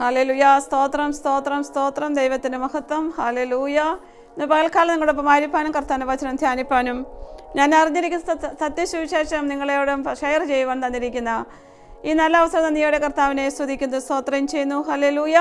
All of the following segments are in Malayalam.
ഹാലലൂയ. സ്തോത്രം സ്തോത്രം സ്തോത്രം ദൈവത്തിന്റെ മഹത്വം. ഹാലലൂയ. ഇന്ന് പകൽക്കാലം നിങ്ങളുടെ ഒപ്പം ആയിരിക്കാനും കർത്താന്റെ വചനം ധ്യാനിപ്പാനും ഞാൻ അറിഞ്ഞിരിക്കുന്ന സത്യ- സത്യസുവിശേഷം നിങ്ങളെയോടും ഷെയർ ചെയ്യുവാൻ തന്നിരിക്കുന്ന ഈ നല്ല അവസരം നന്ദിയോടെ കർത്താവിനെ സ്തുതിക്കുന്നു സ്തോത്രം ചെയ്യുന്നു. ഹലലൂയ.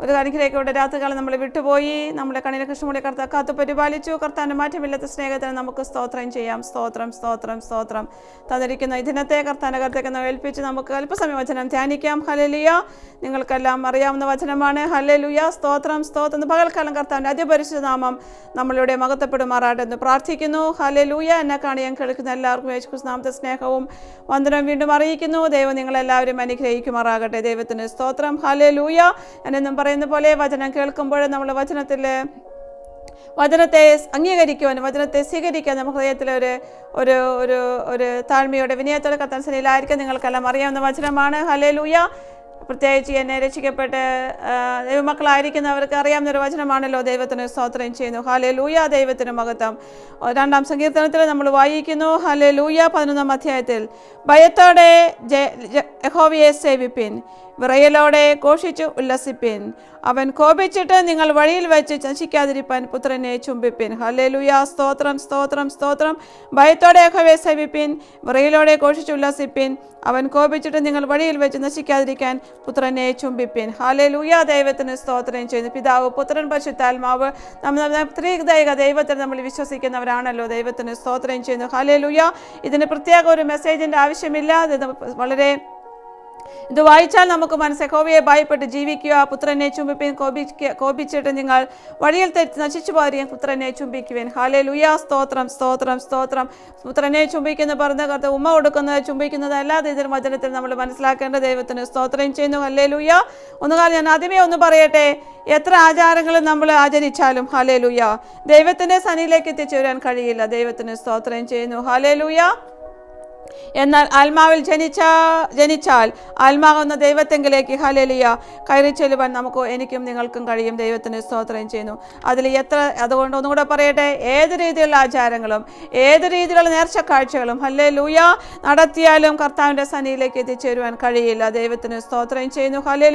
ഒരു അനുഗ്രഹിക്കോടെ രാത്രികാലം നമ്മൾ വിട്ടുപോയി നമ്മുടെ കണ്ണിനെ കൃഷ്ണമൂടി കർത്ത കാത്തു പരിപാലിച്ചു. കർത്താന്റെ മാറ്റമില്ലാത്ത സ്നേഹത്തിന് നമുക്ക് സ്തോത്രം ചെയ്യാം. സ്തോത്രം സ്തോത്രം സ്തോത്രം. തന്നിരിക്കുന്ന ഇതിനത്തെ കർത്താന്റെ കർത്തേക്ക് ഏൽപ്പിച്ച് നമുക്ക് അല്പസമയം വചനം ധ്യാനിക്കാം. ഹലലിയ നിങ്ങൾക്കെല്ലാം അറിയാവുന്ന വചനമാണ്. ഹലലുയ സ്തോത്രം സ്തോത്രം. പകൽക്കാലം കർത്താവിന്റെ അതിപരിശുദ്ധ നാമം നമ്മളിവിടെ മകത്തപ്പെടുമാറാട്ടെ എന്ന് പ്രാർത്ഥിക്കുന്നു. ഹലലൂയ എന്നെ കാണിയാൻ കേൾക്കുന്ന എല്ലാവർക്കും യേശു നാമത്തെ സ്നേഹവും വന്ദനം വീണ്ടും അറിയിക്കുന്നു. ദൈവം നിങ്ങളെല്ലാവരും അനുഗ്രഹിക്കുമാറാകട്ടെ. ദൈവത്തിന് സ്തോത്രം. ഹലലൂയ എന്നെന്നും പറയുന്ന പോലെ വചനം കേൾക്കുമ്പോൾ നമ്മൾ വചനത്തിൽ വചനത്തെ അംഗീകരിക്കുവാനും വചനത്തെ സ്വീകരിക്കാൻ നമുക്ക് ഹൃദയത്തിൽ ഒരു ഒരു ഒരു ഒരു താഴ്മയോടെ വിനയത്തോടെ കത്താൻ സനിയിലായിരിക്കും നിങ്ങൾക്കെല്ലാം അറിയാവുന്ന വചനമാണ്. ഹലേലൂയ പ്രത്യേകിച്ച് എന്നെ രക്ഷിക്കപ്പെട്ട് ദൈവമക്കളായിരിക്കുന്നവർക്ക് അറിയാവുന്ന ഒരു വചനമാണല്ലോ ദൈവത്തിന് സ്തോത്രം ചെയ്യുന്നു. ഹലേ ലൂയ ദൈവത്തിന് മഹത്വം. രണ്ടാം സങ്കീർത്തനത്തിൽ നമ്മൾ വായിക്കുന്നു. ഹലേ ലൂയ പതിനൊന്നാം അധ്യായത്തിൽ. ഭയത്തോടെ ജ- യഹോവയെ സേവിപ്പിൻ. വിറയലോടെ ഘോഷിച്ചു ഉല്ലസിപ്പിൻ. അവൻ കോപിച്ചിട്ട് നിങ്ങൾ വഴിയിൽ വെച്ച് നശിക്കാതിരിപ്പാൻ പുത്രനെ ചുംബിപ്പിൻ. ഹലേലുയ സ്തോത്രം സ്തോത്രം സ്തോത്രം. ഭയത്തോടെ യഹോവയെ സേവിപ്പിൻ. വിറയിലോടെ ഘോഷിച്ചു ഉല്ലസിപ്പിൻ. അവൻ കോപിച്ചിട്ട് നിങ്ങൾ വഴിയിൽ വെച്ച് നശിക്കാതിരിക്കാൻ പുത്രനെ ചുംബിപ്പിൻ. ഹാലേലൂയ ദൈവത്തിന് സ്തോത്രം ചെയ്യുന്നു. പിതാവ് പുത്രൻ പശുത്താൽമാവ് നമ്മൾ ത്രിദൈക ദൈവത്തിൽ നമ്മൾ വിശ്വസിക്കുന്നവരാണല്ലോ. ദൈവത്തിന് സ്തോത്രം ചെയ്യുന്നു. ഹാലേലുയ ഇതിന് പ്രത്യേക ഒരു മെസ്സേജിന്റെ ആവശ്യമില്ല. വളരെ ഇത് വായിച്ചാൽ നമുക്ക് മനസ്സെ കോപിയെ ഭയപ്പെട്ട് ജീവിക്കുക പുത്രനെ ചുംബിപ്പിൻ കോപിക്കുക കോപിച്ചിട്ട് നിങ്ങൾ വഴിയിൽ തെറ്റി നശിച്ചു പോരിയ പുത്രനെ ചുംബിക്കുവേൻ. ഹാലേ ലുയാ സ്തോത്രം സ്തോത്രം സ്തോത്രം. പുത്രനെ ചുംബിക്കുന്ന പറഞ്ഞ കർത്ത ഉമ്മ കൊടുക്കുന്നത് ചുംബിക്കുന്നത് അല്ലാതെ ഇതിന് വചനത്തിൽ നമ്മൾ മനസ്സിലാക്കേണ്ട ദൈവത്തിന് സ്തോത്രം ചെയ്യുന്നു. ഹല്ലേ ലുയ ഒന്നുകാലം ഞാൻ ആദ്യമേ ഒന്ന് പറയട്ടെ എത്ര ആചാരങ്ങളും നമ്മൾ ആചരിച്ചാലും ഹലേ ലുയ ദൈവത്തിന്റെ സനിയിലേക്ക് എത്തിച്ചേരാൻ കഴിയില്ല. ദൈവത്തിന് സ്തോത്രം ചെയ്യുന്നു. ഹലേ ലുയ എന്നാൽ ആത്മാവിൽ ജനിച്ച ജനിച്ചാൽ ആത്മാവുന്ന ദൈവത്തെങ്കിലേക്ക് ഹലലിയ കയറി ചെല്ലുവാൻ നമുക്ക് എനിക്കും നിങ്ങൾക്കും കഴിയും. ദൈവത്തിന് സ്തോത്രം ചെയ്യുന്നു. അതിൽ എത്ര അതുകൊണ്ട് ഒന്നുകൂടെ പറയട്ടെ ഏത് രീതിയിലുള്ള ആചാരങ്ങളും ഏത് രീതിയിലുള്ള നേർച്ച കാഴ്ചകളും ഹല്ലേ ലൂയ നടത്തിയാലും കർത്താവിന്റെ സന്നിയിലേക്ക് എത്തിച്ചേരുവാൻ കഴിയില്ല. ദൈവത്തിന് സ്തോത്രം ചെയ്യുന്നു. ഹല്ലേ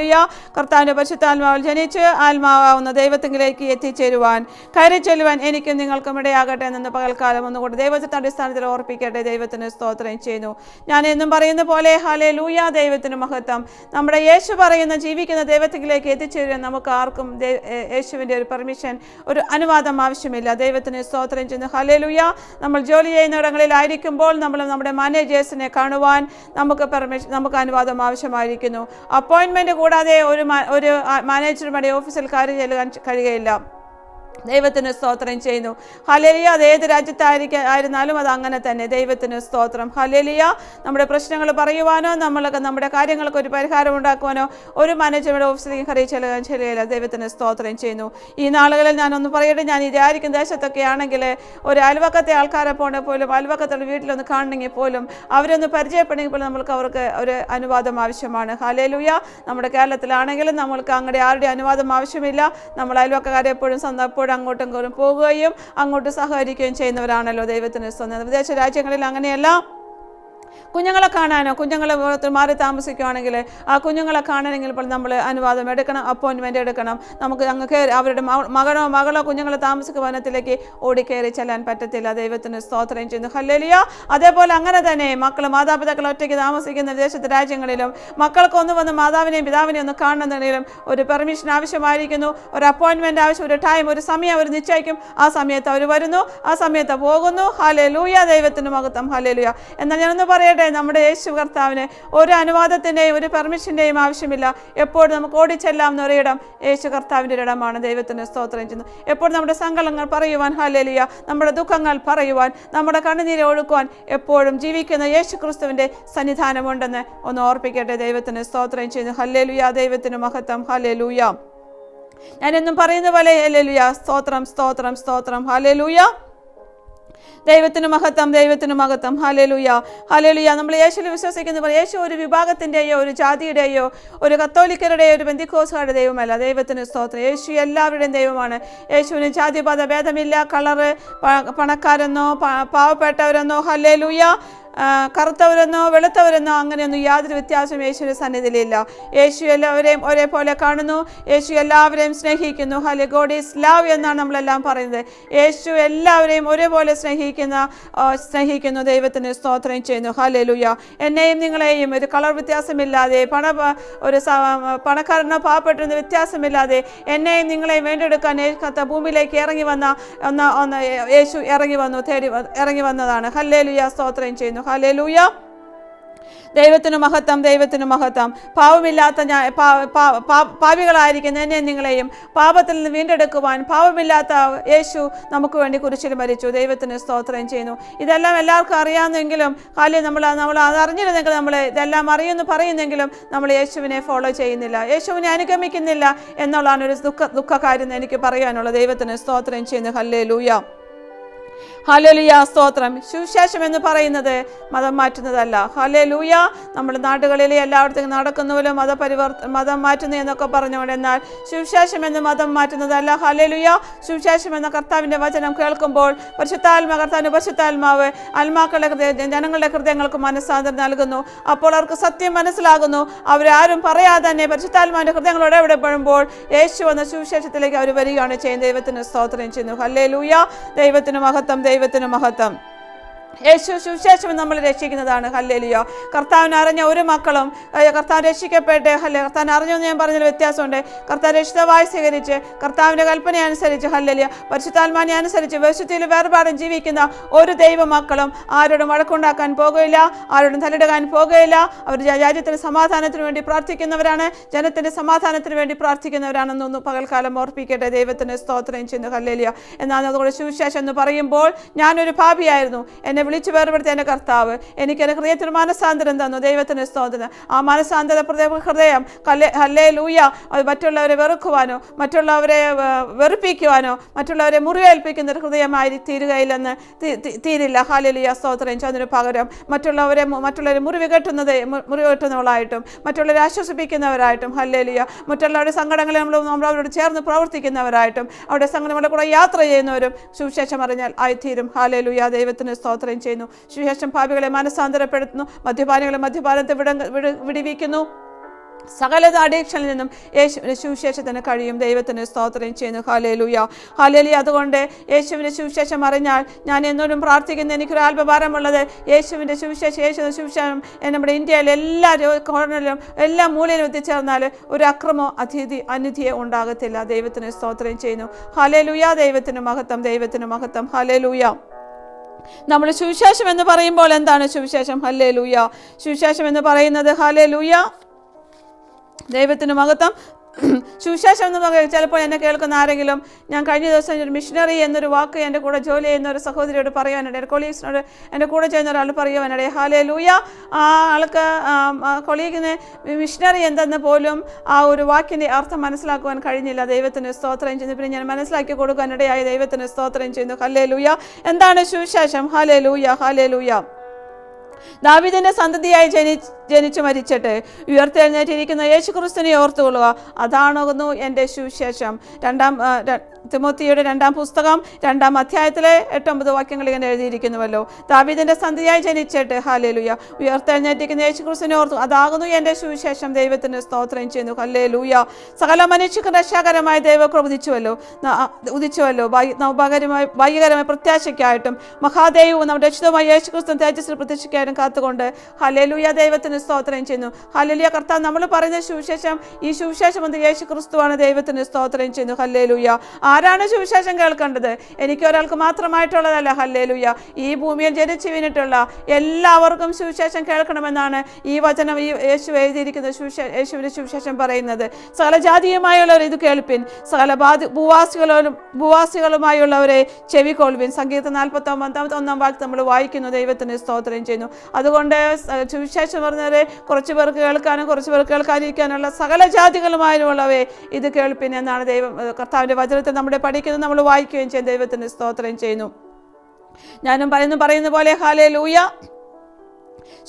കർത്താവിന്റെ പരിശുദ്ധാത്മാവിൽ ജനിച്ച് ആത്മാവാവുന്ന ദൈവത്തെങ്കിലേക്ക് എത്തിച്ചേരുവാൻ കയറി ചെല്ലുവാൻ എനിക്കും നിങ്ങൾക്കും ഇടയാകട്ടെ എന്ന് പകൽക്കാലം ഒന്നുകൂടെ ദൈവത്തിന്റെ അടിസ്ഥാനത്തിൽ ഓർപ്പിക്കട്ടെ. ദൈവത്തിന് സ്തോത്രം ചെയ്യുന്നു. ഞാൻ എന്നും പറയുന്ന പോലെ ഹലേ ലൂയ ദൈവത്തിന് മഹത്വം. നമ്മുടെ യേശു പറയുന്ന ജീവിക്കുന്ന ദൈവത്തിലേക്ക് എത്തിച്ചേരാൻ നമുക്ക് ആർക്കും യേശുവിന്റെ ഒരു പെർമിഷൻ ഒരു അനുവാദം ആവശ്യമില്ല. ദൈവത്തിന് സ്തോത്രം ചെയ്യുന്നു. ഹലേ ലൂയ നമ്മൾ ജോലി ചെയ്യുന്നിടങ്ങളിലായിരിക്കുമ്പോൾ നമ്മൾ നമ്മുടെ മാനേജേഴ്സിനെ കാണുവാൻ നമുക്ക് പെർമിഷൻ നമുക്ക് അനുവാദം ആവശ്യമായിരിക്കുന്നു. അപ്പോയിൻമെന്റ് കൂടാതെ ഒരു ഒരു മാനേജറുടെ ഓഫീസിൽ കാര്യം ചെല്ലുവാൻ കഴിയുകയില്ല. ദൈവത്തിന് സ്തോത്രം ചെയ്യുന്നു. ഹലേലിയ അത് ഏത് രാജ്യത്തായിരിക്കും ആയിരുന്നാലും അത് അങ്ങനെ തന്നെ. ദൈവത്തിന് സ്തോത്രം. ഹലേലിയ നമ്മുടെ പ്രശ്നങ്ങൾ പറയുവാനോ നമ്മളൊക്കെ നമ്മുടെ കാര്യങ്ങൾക്ക് ഒരു പരിഹാരം ഉണ്ടാക്കുവാനോ ഒരു മാനേജ്മെന്റ് ഓഫീസിലേക്ക് ചെല്ലുവാൻ ശരിയല്ല ദൈവത്തിന് സ്തോത്രം ചെയ്യുന്നു. ഈ നാളുകളിൽ ഞാനൊന്ന് പറയട്ടെ ഞാൻ ഇതായിരിക്കും ദേശത്തൊക്കെ ആണെങ്കിൽ ഒരു അയൽവക്കത്തെ ആൾക്കാരെ പോണെ പോലും അയൽവക്കത്തുള്ള വീട്ടിലൊന്ന് കാണണമെങ്കിൽ പോലും അവരൊന്ന് പരിചയപ്പെടണമെങ്കിൽ പോലും നമ്മൾക്ക് അവർക്ക് ഒരു അനുവാദം ആവശ്യമാണ്. ഹലേലുയ നമ്മുടെ കേരളത്തിലാണെങ്കിലും നമ്മൾക്ക് അങ്ങടെ ആരുടെ അനുവാദം ആവശ്യമില്ല. നമ്മൾ അയൽവക്കക്കാരെ എപ്പോഴും സ്വന്തം അങ്ങോട്ടും ഇങ്ങോട്ടും പോവുകയും അങ്ങോട്ട് സഹകരിക്കുകയും ചെയ്യുന്നവരാണല്ലോ ദൈവത്തിന് സ്വന്തം വിദേശ രാജ്യങ്ങളിൽ അങ്ങനെയല്ല. കുഞ്ഞുങ്ങളെ കാണാനോ കുഞ്ഞുങ്ങളെ മാറി താമസിക്കുകയാണെങ്കിൽ ആ കുഞ്ഞുങ്ങളെ കാണണമെങ്കിൽ ഇപ്പോൾ നമ്മൾ അനുവാദം എടുക്കണം അപ്പോയിൻമെന്റ് എടുക്കണം. നമുക്ക് കയറി അവരുടെ മകനോ മകളോ കുഞ്ഞുങ്ങളെ താമസിക്കുന്ന വനത്തിലേക്ക് ഓടിക്കയറി ചെല്ലാൻ പറ്റത്തില്ല. ദൈവത്തിന് സ്തോത്രം ചെയ്യുന്നു. ഹല്ലലിയോ. അതേപോലെ അങ്ങനെ തന്നെ മക്കൾ മാതാപിതാക്കൾ ഒറ്റയ്ക്ക് താമസിക്കുന്ന ദേശത്തെ രാജ്യങ്ങളിലും മക്കൾക്ക് ഒന്ന് വന്ന് മാതാവിനെയും പിതാവിനെയും ഒന്ന് കാണണമെന്നുണ്ടെങ്കിലും ഒരു പെർമിഷൻ ആവശ്യമായിരിക്കുന്നു. ഒരു അപ്പോയിൻമെന്റ് ആവശ്യം ഒരു ടൈം ഒരു സമയം അവർ നിശ്ചയിക്കും. ആ സമയത്ത് അവർ വരുന്നു. ആ സമയത്ത് പോകുന്നു. ഹലേ ലൂയ ദൈവത്തിന് മഹത്വം. ഹലേ ലൂയ എന്നാൽ ഞാനൊന്ന് പറയട്ടെ നമ്മുടെ യേശു കർത്താവിന് ഒരു അനുവാദത്തിന്റെയും ഒരു പെർമിഷന്റെയും ആവശ്യമില്ല. എപ്പോഴും നമുക്ക് ഓടിച്ചെല്ലാവുന്ന ഒരിടം യേശു കർത്താവിന്റെ ഇടമാണ്. ദൈവത്തിന് സ്തോത്രം ചെയ്യുന്നത് എപ്പോഴും നമ്മുടെ സങ്കടങ്ങൾ പറയുവാൻ ഹലലിയ നമ്മുടെ ദുഃഖങ്ങൾ പറയുവാൻ നമ്മുടെ കണ്ണുനീര് ഒഴുക്കുവാൻ എപ്പോഴും ജീവിക്കുന്ന യേശു ക്രിസ്തുവിന്റെ സന്നിധാനമുണ്ടെന്ന് ഒന്ന് ഓർപ്പിക്കട്ടെ. ദൈവത്തിന് സ്തോത്രം ചെയ്യുന്നു. ഹല്ലേലുയ ദൈവത്തിന് മഹത്വം. ഹല്ലേലൂയ. ഞാനെന്നും പറയുന്ന പോലെ ഹല്ലേലൂയ. സ്തോത്രം സ്തോത്രം സ്തോത്രം. ഹല്ലേലൂയ. ദൈവത്തിന് മഹത്വം ദൈവത്തിന് മഹത്വം. ഹലലുയ ഹലലുയ നമ്മൾ യേശുവിൽ വിശ്വസിക്കുന്ന പോലെ യേശു ഒരു വിഭാഗത്തിന്റെയോ ഒരു ജാതിയുടെയോ ഒരു കത്തോലിക്കരുടെയോ ഒരു ബന്ധിക്കോസുകാരുടെ ദൈവമല്ല. ദൈവത്തിന് സ്തോത്രം. യേശു എല്ലാവരുടെയും ദൈവമാണ്. യേശുവിന് ജാതിപാത ഭേദമില്ല കളറ് പണക്കാരെന്നോ പാവപ്പെട്ടവരെന്നോ. ഹലേലുയ കറുത്തവരെന്നോ വെളുത്തവരെന്നോ അങ്ങനെയൊന്നും യാതൊരു വ്യത്യാസവും യേശുവിന്റെ സന്നിധിയിലില്ല. യേശു എല്ലാവരെയും ഒരേപോലെ കാണുന്നു. യേശു എല്ലാവരെയും സ്നേഹിക്കുന്നു. ഹലെ ഗോഡ് ഈസ് ലവ് എന്നാണ് നമ്മളെല്ലാം പറയുന്നത്. യേശു എല്ലാവരെയും ഒരേപോലെ സ്നേഹിക്കുന്ന സ്നേഹിക്കുന്നു. ദൈവത്തിന് സ്തോത്രം ചെയ്യുന്നു. ഹല്ലേലൂയ എന്നെയും നിങ്ങളെയും ഒരു കളർ വ്യത്യാസമില്ലാതെ പണ ഒരു പണക്കാരനോ പാവപ്പെട്ടെന്ന് വ്യത്യാസമില്ലാതെ എന്നെയും നിങ്ങളെയും വേണ്ടെടുക്കാൻ കത്ത ഭൂമിയിലേക്ക് ഇറങ്ങി വന്ന ഒന്ന് ഒന്ന് യേശു ഇറങ്ങി വന്നു തേടി ഇറങ്ങി വന്നതാണ്. ഹല്ലേലൂയ സ്തോത്രം ചെയ്യുന്നു. ഹല്ലേലൂയ. ദൈവത്തിന് മഹത്വം ദൈവത്തിന് മഹത്വം. പാവമില്ലാത്ത ഞാൻ പാപികളായിരിക്കുന്ന എന്നെ നിങ്ങളെയും പാപത്തിൽ നിന്ന് വീണ്ടെടുക്കുവാൻ പാവമില്ലാത്ത യേശു നമുക്ക് വേണ്ടി കുരിശിൽ മരിച്ചു. ദൈവത്തിന് സ്തോത്രം ചെയ്യുന്നു. ഇതെല്ലാം എല്ലാവർക്കും അറിയാമെന്നെങ്കിലും കാലി നമ്മൾ നമ്മൾ അത് അറിഞ്ഞിരുന്നെങ്കിൽ നമ്മൾ ഇതെല്ലാം അറിയുമെന്ന് പറയുന്നെങ്കിലും നമ്മൾ യേശുവിനെ ഫോളോ ചെയ്യുന്നില്ല. യേശുവിനെ അനുഗമിക്കുന്നില്ല എന്നുള്ളതാണ് ഒരു ദുഃഖ ദുഃഖകാര്യം എനിക്ക് പറയാനുള്ളത്. ദൈവത്തിന് സ്തോത്രം ചെയ്യുന്നു. ഹല്ലേ ലൂയ ഹലലുയ സ്തോത്രം. സുവിശേഷം എന്ന് പറയുന്നത് മതം മാറ്റുന്നതല്ല. ഹലലൂയ നമ്മുടെ നാടുകളിലെ എല്ലായിടത്തും നടക്കുന്നവരും മതപരിവർത്ത മതം മാറ്റുന്നു എന്നൊക്കെ പറഞ്ഞുകൊണ്ട് എന്നാൽ സുവിശേഷം എന്ന് മതം മാറ്റുന്നതല്ല. ഹലേ ലുയ സുവിശേഷം എന്ന കർത്താവിന്റെ വചനം കേൾക്കുമ്പോൾ പരിശുദ്ധാത്മ കർത്താവിന്റെ പരിശുദ്ധാത്മാവ് ആത്മാക്കളുടെ ഹൃദയ ജനങ്ങളുടെ ഹൃദയങ്ങൾക്ക് മനസ്സാന്തരം നൽകുന്നു. അപ്പോൾ അവർക്ക് സത്യം മനസ്സിലാകുന്നു. അവരാരും പറയാതെ തന്നെ പരിശുദ്ധാത്മാവിന്റെ ഹൃദയങ്ങളോട് എവിടെപ്പെടുമ്പോൾ യേശു എന്ന സുവിശേഷത്തിലേക്ക് അവർ വരികയാണ് ചെയ്യുന്നത് ദൈവത്തിന് സ്തോത്രം ചെയ്യുന്നു. ഹല്ലേ ലൂയ ദൈവത്തിന് മഹത്വം ദൈവത്തിന് മഹത്വം. യേശു സുവിശേഷം നമ്മൾ രക്ഷിക്കുന്നതാണ്. ഹല്ലേലിയോ. കർത്താവിനെ അറിഞ്ഞ ഒരു മക്കളും കർത്താവ് രക്ഷിക്കപ്പെട്ട് ഹല്ലേ കർത്താവിനെ അറിഞ്ഞു എന്ന് ഞാൻ പറഞ്ഞതിൽ വ്യത്യാസമുണ്ട്. കർത്താവ് രക്ഷിതമായി സ്വീകരിച്ച് കർത്താവിന്റെ കൽപ്പന അനുസരിച്ച് ഹല്ലേലിയ. പരിശുദ്ധാത്മാനെ അനുസരിച്ച് വിശുദ്ധിയിൽ വേർപാടും ജീവിക്കുന്ന ഒരു ദൈവ മക്കളും ആരോടും വഴക്കുണ്ടാക്കാൻ പോകുകയില്ല ആരോടും തലയിടുകാൻ പോകുകയില്ല. അവർ രാജ്യത്തിന് സമാധാനത്തിന് വേണ്ടി പ്രാർത്ഥിക്കുന്നവരാണ് ജനത്തിന്റെ സമാധാനത്തിന് വേണ്ടി പ്രാർത്ഥിക്കുന്നവരാണെന്നൊന്ന് പകൽക്കാലം ഓർപ്പിക്കട്ടെ. ദൈവത്തിന് സ്തോത്രം ചെയ്യുന്നു. ഹല്ലേലിയ. എന്നാൽ അതുകൊണ്ട് സുവിശേഷം എന്ന് പറയുമ്പോൾ ഞാനൊരു ഭാവിയായിരുന്നു. എന്നെ വിളിച്ചു വേർപെടുത്തിയ എന്റെ കർത്താവ് എനിക്ക് എന്റെ ഹൃദയത്തിന് മനസ്സാന്തരം തന്നു. ദൈവത്തിന് സ്തോത്രം. ആ മനസ്സാന്തര ഹൃദയം കല്ലേ ഹല്ലേ ലൂയ അത് മറ്റുള്ളവരെ വെറുക്കുവാനോ മറ്റുള്ളവരെ വെറുപ്പിക്കുവാനോ മറ്റുള്ളവരെ മുറിവേൽപ്പിക്കുന്ന ഒരു ഹൃദയമായി തീരുകയില്ലെന്ന് തീരില്ല. ഹാലലിയ സ്തോത്രം. ചന്ദ്രന് പകരം മറ്റുള്ളവരെ മറ്റുള്ളവരെ മുറിവ് കെട്ടുന്നത് മുറിവ് കെട്ടുന്നവളായിട്ടും മറ്റുള്ളവരെ ആശ്വസിപ്പിക്കുന്നവരായിട്ടും ഹല്ലേലിയ മറ്റുള്ളവരുടെ സങ്കടങ്ങളെ നമ്മൾ നമ്മൾ അവരോട് ചേർന്ന് പ്രവർത്തിക്കുന്നവരായിട്ടും അവരുടെ സങ്കടങ്ങളുടെ കൂടെ യാത്ര ചെയ്യുന്നവരും സുവിശേഷം അറിഞ്ഞാൽ ആയിത്തീരും. ഹാലേലുയ ദൈവത്തിന് സ്തോത്രം. ചെയ്യുന്നു. സുവിശേഷം ഭാവികളെ മനസ്സാന്തരപ്പെടുത്തുന്നു മദ്യപാനികളെ മദ്യപാനത്തെ വിട വിട- വിടിവിക്കുന്നു. സകല അഡീക്ഷനിൽ നിന്നും യേശുവിന്റെ സുവിശേഷത്തിന് കഴിയും. ദൈവത്തിന് സ്തോത്രം ചെയ്യുന്നു. ഹാലേലുയ ഹാലേലി അതുകൊണ്ട് യേശുവിന്റെ സുവിശേഷം അറിഞ്ഞാൽ ഞാൻ എന്നോടും പ്രാർത്ഥിക്കുന്ന. എനിക്കൊരു യേശുവിന്റെ സുവിശേഷം യേശുവിന്റെ സുവിശേഷം നമ്മുടെ ഇന്ത്യയിലെ എല്ലാ കോർണറിലും എല്ലാ മൂലയിലും എത്തിച്ചേർന്നാൽ ഒരു അക്രമോ അതിഥി അനിധിയെ ഉണ്ടാകത്തില്ല. ദൈവത്തിന് സ്തോത്രം ചെയ്യുന്നു. ഹാലേലുയ ദൈവത്തിന് മഹത്വം. ദൈവത്തിന് മഹത്വം. ഹാലേലുയ നമ്മൾ സുവിശേഷം എന്ന് പറയുമ്പോൾ എന്താണ് സുവിശേഷം? ഹല്ലേ ലൂയ സുവിശേഷം എന്ന് പറയുന്നത് ഹലേ ലൂയ ദൈവത്തിന് മഹത്വം. സുവിശേഷം എന്ന് പറയുന്നത് ചിലപ്പോൾ എന്നെ കേൾക്കുന്ന ആരെങ്കിലും ഞാൻ കഴിഞ്ഞ ദിവസം ഒരു മിഷനറി എന്നൊരു വാക്ക് എന്റെ കൂടെ ജോലി ചെയ്യുന്ന ഒരു സഹോദരിയോട് പറയുവാനുണ്ട് എന്റെ കൊളീഗ്സിനോട് എന്റെ കൂടെ ചെയ്യുന്ന ഒരാൾ പറയുവാനുണ്ട് ഹാലേ ലൂയ ആ ആൾക്ക് കൊളീഗിന് മിഷനറി എന്തെന്ന് പോലും ആ ഒരു വാക്കിന്റെ അർത്ഥം മനസ്സിലാക്കുവാൻ കഴിഞ്ഞില്ല. ദൈവത്തിന് സ്തോത്രം ചെയ്യുന്നു. പിന്നെ ഞാൻ മനസ്സിലാക്കി കൊടുക്കാനിടയായി ദൈവത്തിന് സ്തോത്രം ചെയ്യുന്നു. ഹല്ലേ ലൂയ എന്താണ് സുവിശേഷം? ഹാലേ ലൂയ ഹാലേ ലൂയ ദാവിദിന്റെ സന്തതിയായി ജനി ജനിച്ചു മരിച്ചിട്ട് ഉയർത്തെഴുന്നേറ്റിരിക്കുന്ന യേശു ക്രിസ്തുവിനെ ഓർത്തുകൊള്ളുക. അതാണുന്നു എന്റെ സുവിശേഷം. രണ്ടാം തിമോത്തിയുടെ രണ്ടാം പുസ്തകം രണ്ടാം അധ്യായത്തിലെ എട്ടൊമ്പത് വാക്യങ്ങൾ ഇങ്ങനെ എഴുതിയിരിക്കുന്നുവല്ലോ. താവീതിന്റെ സന്ധിയായി ജനിച്ചിട്ട് ഹാലേലുയ ഉയർത്തെഴുന്നേറ്റിരിക്കുന്ന യേശു ക്രിസ്തുവിനെ ഓർത്തു അതാകുന്നു എന്റെ സുവിശേഷം ദൈവത്തിന് സ്തോത്രം ചെയ്യുന്നു. ഹല്ലേലൂയ. സകല മനുഷ്യർക്ക് രക്ഷാകരമായ ദൈവക്കുറ ഉദിച്ചുവല്ലോ. ഉദിച്ചുവല്ലോ. നവഭാകരമായ ഭാഗ്യകരമായ പ്രത്യാശയ്ക്കായിട്ടും മഹാദേവവും നമ്മുടെ രക്ഷിതമായ യേശു ക്രിസ്തു തേജസ്സിൽ പ്രത്യക്ഷിക്കാനും കാത്തുകൊണ്ട് ഹലേലൂയ ദൈവത്തിന് സ്തോത്രം ചെയ്യുന്നു. ഹലലിയ കർത്താവ് നമ്മൾ പറയുന്ന സുവിശേഷം ഈ സുവിശേഷം എന്ന് യേശു ക്രിസ്തുവാണ് ദൈവത്തിന് സ്തോത്രം ചെയ്യുന്നു. ഹല്ലേലുയ. ആരാണ് സുവിശേഷം കേൾക്കേണ്ടത്? എനിക്ക് ഒരാൾക്ക് മാത്രമായിട്ടുള്ളതല്ല ഹല്ലേലൂയ. ഈ ഭൂമിയിൽ ജനിച്ചു വീണിട്ടുള്ള എല്ലാവർക്കും സുവിശേഷം കേൾക്കണമെന്നാണ് ഈ വചനം ഈ യേശു എഴുതിയിരിക്കുന്ന സുവിശേ യേശുവിന്റെ സുവിശേഷം പറയുന്നത്. സകല ജാതീയമായുള്ളവർ ഇത് കേൾപ്പിൻ. സകല ബാധി ഭൂവാസികളും ഭൂവാസികളുമായുള്ളവരെ ചെവി ചെവിക്കൊള്ളുവിൻ സംഗീത നാൽപ്പത്തി ഒമ്പതാമത്തെ ഒന്നാം വാക്ക് നമ്മൾ വായിക്കുന്നു. ദൈവത്തിന് സ്തോത്രം ചെയ്യുന്നു. അതുകൊണ്ട് സുവിശേഷം പറഞ്ഞവരെ കുറച്ച് പേർക്ക് കേൾക്കാനും കുറച്ച് പേർക്ക് കേൾക്കാതിരിക്കാനുള്ള സകല ജാതികളുമായുള്ളവരെ ഇത് കേൾപ്പിൻ എന്നാണ് ദൈവം കർത്താവിന്റെ വചനത്തെ നമ്മുടെ പഠിക്കുന്നത് നമ്മൾ വായിക്കുകയും ചെയ്യും. ദൈവത്തിന് സ്തോത്രം ചെയ്യുന്നു. ഞാനും പറയുന്നു പറയുന്ന പോലെ ഹാലേ ലൂയ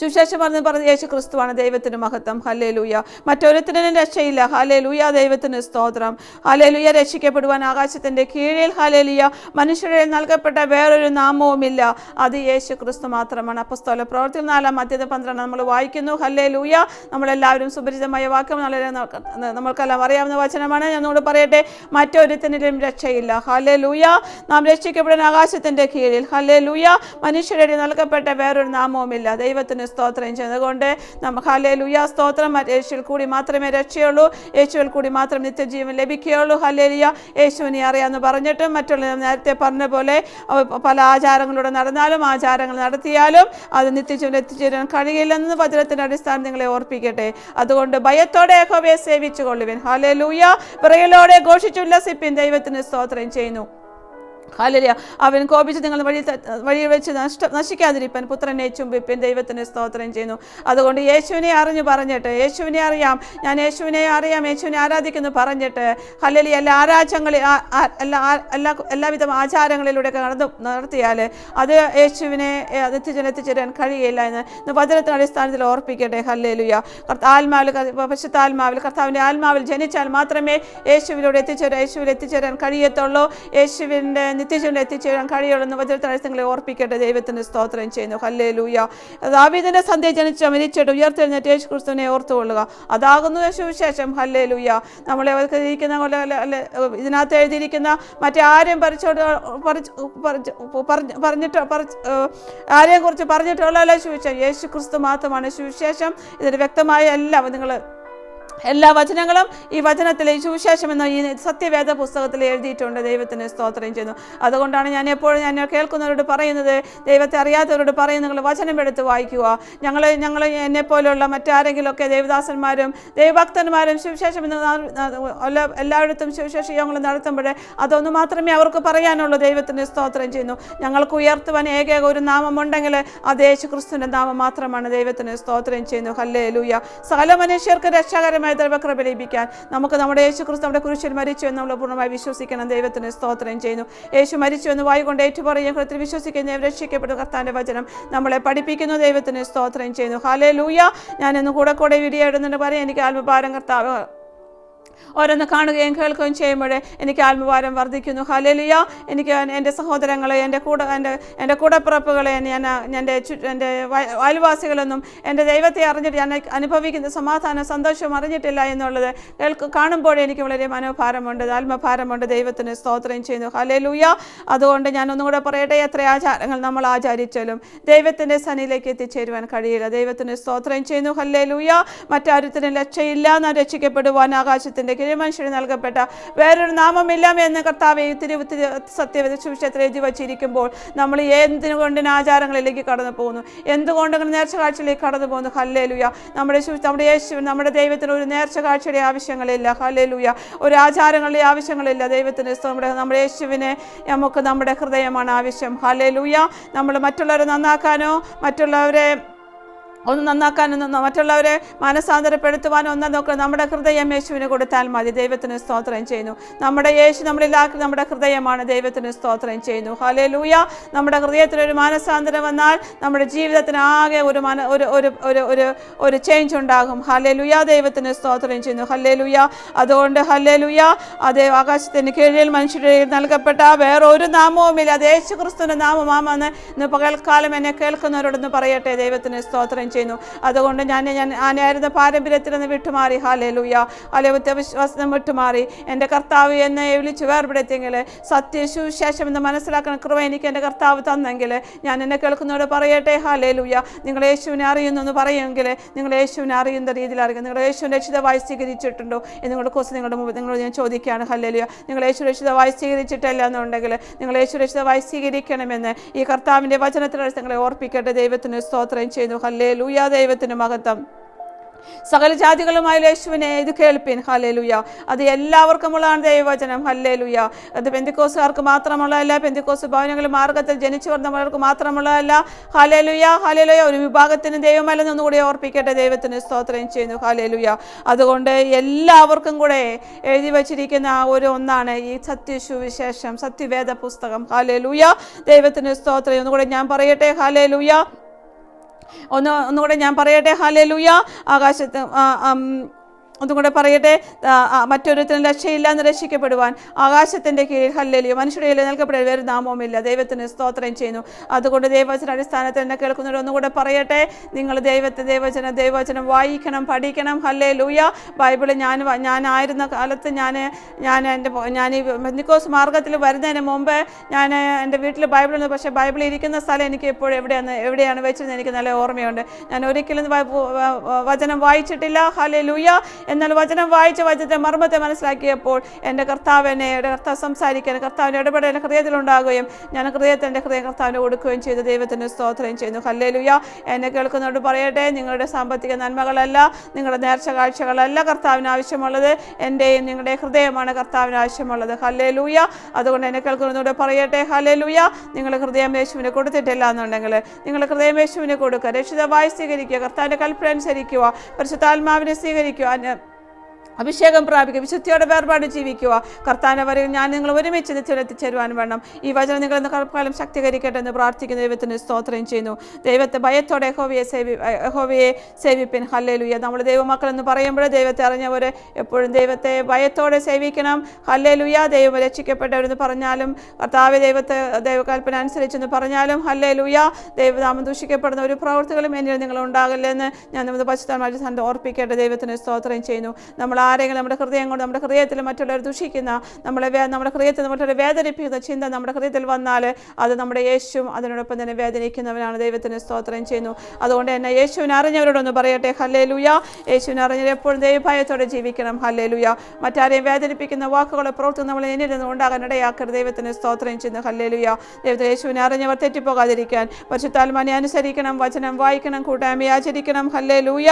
സുശേഷം പറഞ്ഞ് പറഞ്ഞ യേശു ക്രിസ്തുവാണ് ദൈവത്തിന് മഹത്വം. ഹലേ ലൂയ മറ്റൊരുത്തിനും രക്ഷയില്ല. ഹലേ ലൂയ ദൈവത്തിന് സ്തോത്രം. ഹലേ ലൂയ രക്ഷിക്കപ്പെടുവാൻ ആകാശത്തിന്റെ കീഴിൽ. ഹലേ ലൂയ മനുഷ്യരെ നൽകപ്പെട്ട വേറൊരു നാമവുമില്ല. അത് യേശു ക്രിസ്തു മാത്രമാണ്. അപ്പസ്തോല പ്രവർത്തി നാലാം മധ്യത പന്ത്രണ്ട് നമ്മൾ വായിക്കുന്നു. ഹലേ ലൂയ നമ്മളെല്ലാവരും സുപരിചിതമായ വാക്യം വളരെ നമ്മൾക്കെല്ലാം അറിയാവുന്ന വചനമാണ്. ഞാൻ നമ്മോട് പറയട്ടെ മറ്റൊരുത്തിനും രക്ഷയില്ല. ഹലേ ലൂയ നാം രക്ഷിക്കപ്പെടുന്ന ആകാശത്തിന്റെ കീഴിൽ. ഹലേ ലൂയ മനുഷ്യരുടെ നൽകപ്പെട്ട വേറൊരു നാമവുമില്ല. ദൈവത്തിന് സ്തോത്രം ചെയ്തുകൊണ്ട് നമുക്ക് ഹലേ സ്തോത്രം. യേശുവിൽ കൂടി മാത്രമേ രക്ഷയുള്ളൂ. യേശുവിൽ കൂടി മാത്രം നിത്യജീവൻ ലഭിക്കുകയുള്ളൂ. ഹലേ ലിയ യേശുവിനെ അറിയാമെന്ന് പറഞ്ഞിട്ടും മറ്റുള്ള നേരത്തെ പറഞ്ഞ പോലെ പല ആചാരങ്ങളിലൂടെ നടന്നാലും ആചാരങ്ങൾ നടത്തിയാലും അത് നിത്യജീവൻ എത്തിച്ചേരാൻ കഴിയില്ലെന്ന് വചനത്തിന്റെ അടിസ്ഥാനം നിങ്ങളെ ഓർപ്പിക്കട്ടെ. അതുകൊണ്ട് ഭയത്തോടെ യഹോവയെ സേവിച്ചു കൊള്ളുവിൻ ഹലേ ലൂയ വിറയലോടെ ഘോഷിച്ചുല്ലസിപ്പിൻ. ദൈവത്തിന് സ്തോത്രം ചെയ്യുന്നു. ഹാലരിയ അവൻ കോപിച്ച് നിങ്ങൾ വഴി വഴി വെച്ച് നഷ്ട നശിക്കാതിരിപ്പാൻ പുത്രനെ ചുംബിപ്പൻ. ദൈവത്തിന് സ്തോത്രം ചെയ്യുന്നു. അതുകൊണ്ട് യേശുവിനെ അറിഞ്ഞു പറഞ്ഞിട്ട് യേശുവിനെ അറിയാം. ഞാൻ യേശുവിനെ അറിയാം. യേശുവിനെ ആരാധിക്കുന്നു പറഞ്ഞിട്ട് ഹലലി എല്ലാ ആരാചങ്ങളിൽ എല്ലാ എല്ലാ എല്ലാവിധ ആചാരങ്ങളിലൂടെ നടന്നു നടത്തിയാൽ അത് യേശുവിനെ നിത്യജന എത്തിച്ചേരാൻ കഴിയില്ല എന്ന് വചനത്തിന് അടിസ്ഥാനത്തിൽ ഓർപ്പിക്കട്ടെ. ഹല്ലേലുയ ആത്മാവിൽ പശുത്ത ആത്മാവിൽ കർത്താവിന്റെ ആത്മാവിൽ ജനിച്ചാൽ മാത്രമേ യേശുവിലൂടെ എത്തിച്ചേരാൻ യേശുവിൽ എത്തിച്ചേരാൻ കഴിയത്തുള്ളൂ. യേശുവിന്റെ നിത്യജീവനിൽ എത്തിച്ചേരാൻ കഴിയുള്ളൂ എന്ന് ഓർപ്പിക്കേണ്ട ദൈവത്തിന് സ്തോത്രം ചെയ്യുന്നു. ഹല്ലേ ലൂയ ദാവീദിന്റെ സന്ധ്യ ജനിച്ച മരിച്ചിട്ട് ഉയർത്തെഴുന്നേറ്റ് യേശു ക്രിസ്തുവിനെ ഓർത്തുകൊള്ളുക. അതാകുന്നു യേശുവിശേഷം. ഹല്ലേ ലൂയ നമ്മളെ ഇരിക്കുന്ന പോലെ അല്ലെ ഇതിനകത്ത് എഴുതിയിരിക്കുന്ന മറ്റേ ആരെയും പറിച്ചോട്ട് പറഞ്ഞിട്ട് ആരെയും കുറിച്ച് പറഞ്ഞിട്ടുള്ള സുവിശേഷം യേശു ക്രിസ്തു മാത്രമാണ്. സുവിശേഷം ഇതിന് വ്യക്തമായ എല്ലാം നിങ്ങൾ എല്ലാ വചനങ്ങളും ഈ വചനത്തിലെ സുവിശേഷം എന്ന ഈ സത്യവേദ പുസ്തകത്തിൽ എഴുതിയിട്ടുണ്ട്. ദൈവത്തിന് സ്തോത്രം ചെയ്യുന്നു. അതുകൊണ്ടാണ് ഞാൻ എപ്പോഴും ഞാൻ കേൾക്കുന്നവരോട് പറയുന്നത് ദൈവത്തെ അറിയാത്തവരോട് പറയുന്നത് നിങ്ങൾ വചനം എടുത്ത് വായിക്കുക. ഞങ്ങൾ ഞങ്ങൾ എന്നെ പോലെയുള്ള മറ്റാരെങ്കിലുമൊക്കെ ദേവദാസന്മാരും ദൈവഭക്തന്മാരും സുവിശേഷം എന്ന് എല്ലായിടത്തും സുവിശേഷ യോഗങ്ങൾ നടത്തുമ്പോഴേ അതൊന്ന് മാത്രമേ അവർക്ക് പറയാനുള്ളൂ. ദൈവത്തിന് സ്തോത്രം ചെയ്യുന്നു. ഞങ്ങൾക്ക് ഉയർത്തുവാൻ ഏക ഒരു നാമമുണ്ടെങ്കിൽ അത് യേശു ക്രിസ്തുവിന്റെ നാമം മാത്രമാണ്. ദൈവത്തിന് സ്തോത്രം ചെയ്യുന്നു. ഹല്ലേ ലൂയ സകല മനുഷ്യർക്ക് രക്ഷാകരമായ തലവക്ര ലഭിക്കാൻ നമുക്ക് നമ്മുടെ യേശു ക്രിസ്തു നമ്മുടെ കുരിശിൽ മരിച്ചു എന്ന് നമ്മൾ പൂർണമായി വിശ്വസിക്കണം. ദൈവത്തിന് സ്തോത്രം ചെയ്യുന്നു. യേശു മരിച്ചു എന്ന് വായിക്കൊണ്ട് ഏറ്റുപറയും കൃത്യത്തിൽ വിശ്വസിക്കുന്ന രക്ഷിക്കപ്പെടുന്ന. കർത്താന്റെ വചനം നമ്മളെ പഠിപ്പിക്കുന്നു. ദൈവത്തിന് സ്തോത്രം ചെയ്യുന്നു. ഹാലേ ലൂയ ഞാൻ ഇന്ന് കൂടെ കൂടെ വീഡിയോ ഇടുന്നുണ്ട് പറയാം എനിക്ക് ആത്മഭാരം കർത്താവ് ഓരോന്ന് കാണുകയും കേൾക്കുകയും ചെയ്യുമ്പോൾ എനിക്ക് ആത്മഭാരം വർദ്ധിക്കുന്നു. ഹലലിയ എനിക്ക് എന്റെ സഹോദരങ്ങളെ എന്റെ കൂടെ എന്റെ എന്റെ കൂടപ്പിറപ്പുകളെ ഞാൻ എന്റെ എന്റെ അയൽവാസികളൊന്നും എന്റെ ദൈവത്തെ അറിഞ്ഞിട്ട് ഞാൻ അനുഭവിക്കുന്ന സമാധാനം സന്തോഷം അറിഞ്ഞിട്ടില്ല എന്നുള്ളത് കേൾക്ക് കാണുമ്പോൾ എനിക്ക് വളരെ മനോഭാരമുണ്ട് ആത്മഭാരമുണ്ട്. ദൈവത്തിന് സ്തോത്രം ചെയ്യുന്നു. ഹലലൂയ അതുകൊണ്ട് ഞാൻ ഒന്നും കൂടെ പറയട്ടെ എത്ര ആചാരങ്ങൾ നമ്മൾ ആചരിച്ചാലും ദൈവത്തിന്റെ സനിയിലേക്ക് എത്തിച്ചേരുവാൻ കഴിയില്ല. ദൈവത്തിന് സ്തോത്രം ചെയ്യുന്നു. ഹല്ലേലൂയ. മറ്റാരുത്തിനും രക്ഷയില്ല നാം രക്ഷിക്കപ്പെടുവാൻ ആകാശത്തിന്റെ കിഴിമനുഷ്യന് നൽകപ്പെട്ട വേറൊരു നാമമില്ല എന്ന് കർത്താവ് ഒത്തിരി തിരു- സത്യവേദ സുവിശേഷത്തിൽ എഴുതി വച്ചിരിക്കുമ്പോൾ നമ്മൾ എന്തിനുകൊണ്ടിന് ആചാരങ്ങളിലേക്ക് കടന്നു പോകുന്നു? എന്തുകൊണ്ട് നേർച്ച കാഴ്ചയിലേക്ക് കടന്നു പോകുന്നു? ഹല്ലേലൂയ. നമ്മുടെ നമ്മുടെ യേശു നമ്മുടെ ദൈവത്തിന് ഒരു നേർച്ച കാഴ്ചയുടെ ആവശ്യങ്ങളില്ല. ഹല്ലേലൂയ. ഒരു ആചാരങ്ങളുടെ ആവശ്യങ്ങളില്ല. ദൈവത്തിന് നമ്മുടെ നമ്മുടെ യേശുവിനെ നമുക്ക് നമ്മുടെ ഹൃദയമാണ് ആവശ്യം. ഹല്ലേലൂയ. നമ്മൾ മറ്റുള്ളവരെ നന്നാക്കാനോ മറ്റുള്ളവരെ ഒന്ന് നന്നാക്കാനൊന്നും മറ്റുള്ളവരെ മാനസാന്തരപ്പെടുത്തുവാനോ ഒന്നും നോക്കുക നമ്മുടെ ഹൃദയം യേശുവിന് കൊടുത്താൽ മതി. ദൈവത്തിന് സ്തോത്രം ചെയ്യുന്നു. നമ്മുടെ യേശു നമ്മളിലാക്കി നമ്മുടെ ഹൃദയമാണ്. ദൈവത്തിന് സ്തോത്രം ചെയ്യുന്നു. ഹലേ ലൂയ നമ്മുടെ ഹൃദയത്തിൽ ഒരു മാനസാന്തരം വന്നാൽ നമ്മുടെ ജീവിതത്തിന് ആകെ ഒരു മന ഒരു ഒരു ഒരു ഒരു ഒരു ചേഞ്ച് ഉണ്ടാകും. ഹലേ ലുയ ദൈവത്തിന് സ്തോത്രം ചെയ്യുന്നു. ഹല്ലേ ലുയ അതുകൊണ്ട് ഹല്ലേ ലുയ അതേ ആകാശത്തിന് കീഴിൽ മനുഷ്യരുടെ നൽകപ്പെട്ട വേറെ ഒരു നാമവുമില്ല. അത് യേശു ക്രിസ്തുവിന്റെ നാമമാമെന്ന് ഇന്ന് പകൽക്കാലം എന്നെ കേൾക്കുന്നവരോടൊന്ന് പറയട്ടെ. ദൈവത്തിന് സ്തോത്രം ചെയ്യുന്നു. അതുകൊണ്ട് ഞാൻ ഞാൻ ആനായിരുന്ന പാരമ്പര്യത്തിൽ നിന്ന് വിട്ടുമാറി. ഹാലേ ലൂയ അല്ലെ വിശ്വാസം വിട്ടുമാറി. എന്റെ കർത്താവ് എന്നെ വിളിച്ച് വേർപെടുത്തിയെങ്കിൽ സത്യസുശേഷം എന്ന് മനസ്സിലാക്കുന്ന കൃപ എനിക്ക് എന്റെ കർത്താവ് തന്നെങ്കിൽ ഞാൻ എന്നെ കേൾക്കുന്നവരോട് പറയട്ടെ. ഹാലേ ലൂയ നിങ്ങൾ യേശുവിനെ അറിയുന്നു എന്ന് പറയുമെങ്കിൽ നിങ്ങൾ യേശുവിനെ അറിയുന്ന രീതിയിൽ അറിയുക. നിങ്ങൾ യേശു രക്ഷിതമായി സ്വീകരിച്ചിട്ടുണ്ടോ നിങ്ങളുടെ കുറിച്ച് നിങ്ങളുടെ മുമ്പ് നിങ്ങളോട് ഞാൻ ചോദിക്കുകയാണ്. ഹല്ലേലൂയ. നിങ്ങൾ യേശു രക്ഷിതമായി സ്വീകരിച്ചിട്ടില്ല എന്നുണ്ടെങ്കിൽ നിങ്ങൾ യേശു രക്ഷിതമായി സ്വീകരിക്കണമെന്ന് ഈ കർത്താവിന്റെ വചനത്തിനടുത്ത് നിങ്ങളെ ഓർപ്പിക്കേണ്ട ദൈവത്തിന് സ്തോത്രം ചെയ്യുന്നു. ഹല്ലേ ലൂയ ദൈവത്തിന് മഹത്വം. സകല ജാതികളുമായി യേശുവിനെ ഇത് കേൾപ്പിൻ. ഹല്ലേലൂയ. അത് എല്ലാവർക്കുമുള്ളതാണ് ദൈവവചനം. ഹല്ലേലൂയ. അത് പെന്തിക്കോസുകാർക്ക് മാത്രമുള്ളതല്ല പെന്തിക്കോസ് ഭവനങ്ങൾ മാർഗത്തിൽ ജനിച്ചു വന്നവർക്ക് മാത്രമുള്ളതല്ല. ഹല്ലേലൂയ ഹല്ലേലൂയ. ഒരു വിഭാഗത്തിന് ദൈവമല്ലെന്ന് കൂടി ഓർപ്പിക്കട്ടെ. ദൈവത്തിന് സ്തോത്രം ചെയ്യുന്നു. ഹല്ലേലൂയ. അതുകൊണ്ട് എല്ലാവർക്കും കൂടെ എഴുതി വച്ചിരിക്കുന്ന ഒരു ഒന്നാണ് ഈ സത്യസുവിശേഷം സത്യവേദ പുസ്തകം. ഹല്ലേലൂയ. ദൈവത്തിന് സ്തോത്രം. ഒന്നുകൂടെ ഞാൻ പറയട്ടെ. ഹല്ലേലൂയ. ഒന്ന് ഒന്നുകൂടെ ഞാൻ പറയട്ടെ? ഹാലേ ലൂയ ആകാശത്ത് ഒന്നും കൂടെ പറയട്ടെ മറ്റൊരുത്തിനും രക്ഷയില്ല എന്ന് രക്ഷിക്കപ്പെടുവാൻ ആകാശത്തിന്റെ കീഴിൽ ഹല്ലലിയോ മനുഷ്യരുടെ കയ്യിൽ നൽകപ്പെടാൻ വേറെ നാമവുമില്ല. ദൈവത്തിന് സ്തോത്രം ചെയ്യുന്നു. അതുകൊണ്ട് ദൈവവചന അടിസ്ഥാനത്തിൽ എന്നെ കേൾക്കുന്നവർ ഒന്നുകൂടെ പറയട്ടെ. നിങ്ങൾ ദൈവത്തെ ദൈവവചന ദൈവവചനം വായിക്കണം പഠിക്കണം. ഹല്ലേ ലൂയ ബൈബിൾ ഞാൻ ഞാനായിരുന്ന കാലത്ത് ഞാൻ ഞാൻ എന്റെ ഞാൻ ഈ ബന്ധുക്കോസ് മാർഗത്തിൽ വരുന്നതിന് മുമ്പ് ഞാൻ എന്റെ വീട്ടിൽ ബൈബിൾ ഉണ്ട്. പക്ഷേ ബൈബിൾ ഇരിക്കുന്ന സ്ഥലം എനിക്ക് എപ്പോഴും എവിടെയാണ് എവിടെയാണ് വെച്ചത് എനിക്ക് നല്ല ഓർമ്മയുണ്ട്. ഞാൻ ഒരിക്കലും വചനം വായിച്ചിട്ടില്ല. ഹലേ ലൂയ എന്നാൽ വചനം വായിച്ച വചനത്തെ മർമ്മത്തെ മനസ്സിലാക്കിയപ്പോൾ എന്റെ കർത്താവ് എന്നെ എന്റെ കർത്താവ് സംസാരിക്കാൻ കർത്താവിന്റെ ഇടപെടൽ എന്റെ ഹൃദയത്തിലുണ്ടാകുകയും ഞാൻ ഹൃദയത്തെ എന്റെ ഹൃദയം കർത്താവിനെ കൊടുക്കുകയും ചെയ്തു. ദൈവത്തിന് സ്തോത്രം ചെയ്യുന്നു. ഹല്ലേലുയ. എന്നെ കേൾക്കുന്നവരോട് പറയട്ടെ നിങ്ങളുടെ സാമ്പത്തിക നന്മകളല്ല നിങ്ങളുടെ നേർച്ച കാഴ്ചകളല്ല കർത്താവിന് ആവശ്യമുള്ളത്. എന്റെയും നിങ്ങളുടെ ഹൃദയമാണ് കർത്താവിന് ആവശ്യമുള്ളത്. ഹല്ലേലൂയ. അതുകൊണ്ട് എന്നെ കേൾക്കുന്നവരോട് പറയട്ടെ ഹല്ലേലൂയ. നിങ്ങളുടെ ഹൃദയം യേശുവിന് കൊടുത്തിട്ടില്ല എന്നുണ്ടെങ്കിൽ നിങ്ങൾ ഹൃദയം യേശുവിന് കൊടുക്കുക. രക്ഷിതമായി സ്വീകരിക്കുക കർത്താവിന്റെ കൽപ്പന അനുസരിക്കുക പരിശുദ്ധാത്മാവിനെ സ്വീകരിക്കുക അഭിഷേകം പ്രാപിക്കുക വിശുദ്ധിയോടെ വേർപാട് ജീവിക്കുക. കർത്താന ഞാൻ നിങ്ങൾ ഒരുമിച്ച് നിത്യത്തിൽ എത്തിച്ചേരുവാൻ വേണം. ഈ വചനം നിങ്ങൾ ഇന്ന് കാലം ശക്തീകരിക്കട്ടെ എന്ന് പ്രാർത്ഥിക്കുന്ന ദൈവത്തിന് സ്തോത്രം ചെയ്യുന്നു. ദൈവത്തെ ഭയത്തോടെ ഹോവിയെ സേവി ഹോവിയെ സേവിപ്പിൻ. ഹല്ലേലൂയ. നമ്മൾ ദൈവമക്കൾ എന്ന് പറയുമ്പോൾ ദൈവത്തെ അറിഞ്ഞവർ എപ്പോഴും ദൈവത്തെ ഭയത്തോടെ സേവിക്കണം. ഹല്ലേലൂയ. ദൈവം രക്ഷിക്കപ്പെട്ടവരെന്ന് പറഞ്ഞാലും കർത്താവ് ദൈവത്തെ ദൈവകൽപ്പന അനുസരിച്ചെന്ന് പറഞ്ഞാലും ഹല്ലേലൂയ. ദൈവനാമം ദൂഷിക്കപ്പെടുന്ന ഒരു പ്രവൃത്തികളും എന്നിൽ നിങ്ങൾ ഉണ്ടാകില്ലെന്ന് ഞാൻ നമ്മുടെ പശുത്താൻ സണ്ട് ഓർപ്പിക്കേണ്ട ദൈവത്തിന് സ്തോത്രം ചെയ്യുന്നു. നമ്മൾ ആരെങ്കിലും നമ്മുടെ ഹൃദയം കൊണ്ട് നമ്മുടെ ഹൃദയത്തിൽ മറ്റുള്ളവർ ദുഷിക്കുന്ന നമ്മളെ നമ്മുടെ ഹൃദയത്തിൽ മറ്റുള്ളവരെ വേദനിപ്പിക്കുന്ന ചിന്ത നമ്മുടെ ഹൃദയത്തിൽ വന്നാൽ അത് നമ്മുടെ യേശുവും അതിനോടൊപ്പം തന്നെ വേദനിക്കുന്നവനാണ്. ദൈവത്തിന് സ്തോത്രം ചെയ്യുന്നു. അതുകൊണ്ട് തന്നെ യേശുവിനെ അറിഞ്ഞവരോടൊന്ന് പറയട്ടെ. ഹല്ലേ ലുയ യേശുവിനെ അറിഞ്ഞവർ എപ്പോഴും ദൈവഭയത്തോടെ ജീവിക്കണം. ഹല്ലേ ലുയ മറ്റാരെയും വേദനിപ്പിക്കുന്ന വാക്കുകളെ പ്രവർത്തി നമ്മൾ എന്നിൽ നിന്ന് ഉണ്ടാകാൻ ഇടയാക്കരുത്. ദൈവത്തിന് സ്തോത്രം ചെയ്യുന്നു. ഹല്ലേ ലുയ ദൈവത്തെ യേശുവിനെ അറിഞ്ഞവർ തെറ്റിപ്പോകാതിരിക്കാൻ പരിശുദ്ധാത്മാനെ അനുസരിക്കണം വചനം വായിക്കണം കൂട്ടായ്മ ആചരിക്കണം. ഹല്ലേ ലൂയ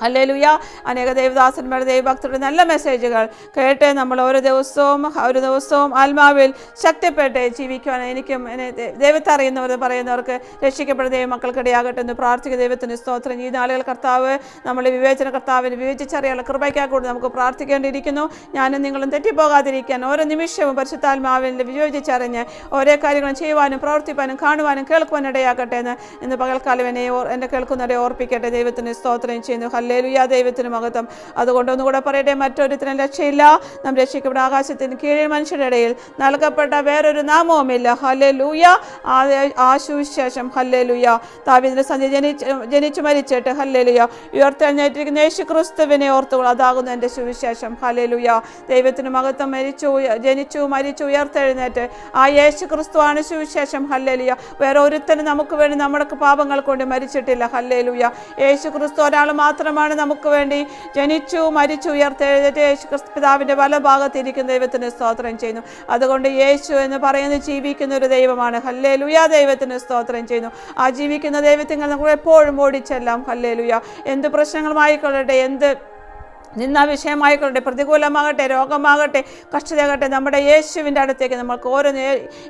ഹല്ലേലൂയ. അനേക ദേവദാസന്മാരുടെ ദൈവഭക്തരുടെ നല്ല മെസ്സേജുകൾ കേട്ട് നമ്മൾ ഓരോ ദിവസവും ഒരു ദിവസവും ആത്മാവിൽ ശക്തിപ്പെട്ട് ജീവിക്കുവാൻ എനിക്കും എന്നെ ദൈവത്തെ അറിയുന്നവർ പറയുന്നവർക്ക് രക്ഷിക്കപ്പെട്ട ദൈവമക്കൾക്കിടയാകട്ടെ എന്ന് പ്രാർത്ഥിക്കുക ദൈവത്തിന് സ്തോത്രം. ഈ നാളുകൾ കർത്താവ് നമ്മൾ വിവേചന കർത്താവിന് വിവേചിച്ചറിയാനുള്ള കൃപയ്ക്കാക്കൂടി നമുക്ക് പ്രാർത്ഥിക്കേണ്ടിയിരിക്കുന്നു. ഞാനും നിങ്ങളും തെറ്റിപ്പോകാതിരിക്കാൻ ഓരോ നിമിഷവും പരിശുദ്ധാത്മാവിന്റെ വിവേചിച്ചറിഞ്ഞ് ഓരോ കാര്യങ്ങളും ചെയ്യുവാനും പ്രവർത്തിപ്പാനും കാണുവാനും കേൾക്കുവാനും ഇടയാകട്ടെ എന്ന് ഇന്ന് പകൽക്കാലം എന്നെ എന്നെ കേൾക്കുന്നവരെ ഓർപ്പിക്കട്ടെ. ദൈവത്തിന് സ്തോത്രം ചെയ്യുന്നു. ഹല്ലേലൂയ ദൈവത്തിന് മഹത്വം. അതുകൊണ്ടൊന്നും ഒന്നുകൂടെ പറയട്ടെ മറ്റൊരുത്തിനും രക്ഷയില്ല. നാം രക്ഷിക്കപ്പെട്ട ആകാശത്തിന് കീഴിൽ മനുഷ്യരുടെ ഇടയിൽ നൽകപ്പെട്ട വേറൊരു നാമവുമില്ല. ഹല്ലേലൂയ. ആ സുവിശേഷം ഹല്ലേലൂയ. താവിന്റെ സന്ധി ജനിച്ച് ജനിച്ചു മരിച്ചിട്ട് ഹല്ലേലൂയ. ഉയർത്തെഴുന്നേറ്റിരിക്കുന്ന യേശു ക്രിസ്തുവിനെ ഓർത്തുകൊള്ളു അതാകുന്നു എന്റെ സുവിശേഷം. ഹല്ലേലൂയ. ദൈവത്തിന് മഹത്വം മരിച്ചു ജനിച്ചു മരിച്ചു ഉയർത്തെഴുന്നേറ്റ്. ആ യേശു ക്രിസ്തുവാണ് സുവിശേഷം. ഹല്ലേലൂയ. വേറെ ഒരുത്തനും നമുക്ക് വേണ്ടി നമ്മുടെ പാപങ്ങൾ കൊണ്ട് മരിച്ചിട്ടില്ല. ഹല്ലേലൂയ. യേശു ക്രിസ്തു ഒരാൾ മാത്രമാണ് നമുക്ക് വേണ്ടി ജനിച്ചു മരിച്ചു ഉയർത്തെഴുന്നേറ്റ് യേശു പിതാവിന്റെ പല ഭാഗത്തിരിക്കുന്ന ദൈവത്തിന് സ്തോത്രം ചെയ്യുന്നു. അതുകൊണ്ട് യേശു എന്ന് പറയുന്നത് ജീവിക്കുന്ന ഒരു ദൈവമാണ്. ഹല്ലേ ഹല്ലേലൂയ ദൈവത്തിന് സ്തോത്രം ചെയ്യുന്നു. ആ ജീവിക്കുന്ന ദൈവത്തിങ്ങൾ നമുക്ക് എപ്പോഴും ഓടിച്ചെല്ലാം. ഹല്ലേ ഹല്ലേലൂയ. എന്ത് പ്രശ്നങ്ങളുമായിക്കൊള്ളട്ടെ? എന്ത് നിന്ന വിഷയമായിക്കൊള്ളട്ടെ പ്രതികൂലമാകട്ടെ രോഗമാകട്ടെ കഷ്ടതയാകട്ടെ നമ്മുടെ യേശുവിന്റെ അടുത്തേക്ക് നമ്മൾക്ക് ഓരോ